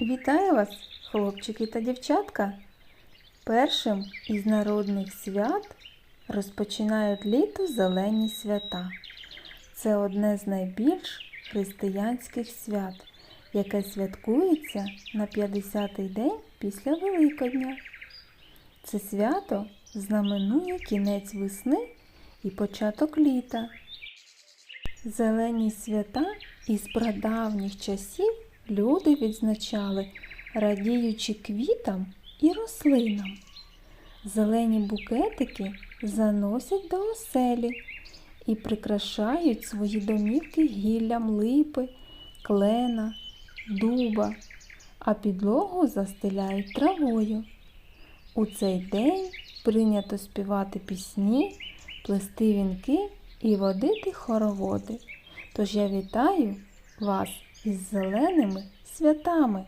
Вітаю вас, хлопчики та дівчатка! Першим із народних свят розпочинають літо зелені свята. Це одне з найбільш християнських свят, яке святкується на 50-й день після Великодня. Це свято знаменує кінець весни і початок літа. Зелені свята із прадавніх часів люди відзначали, радіючи квітам і рослинам. Зелені букетики заносять до оселі і прикрашають свої домівки гіллям липи, клена, дуба, а підлогу застеляють травою. У цей день прийнято співати пісні, плести вінки і водити хороводи. Тож я вітаю вас із зеленими святами.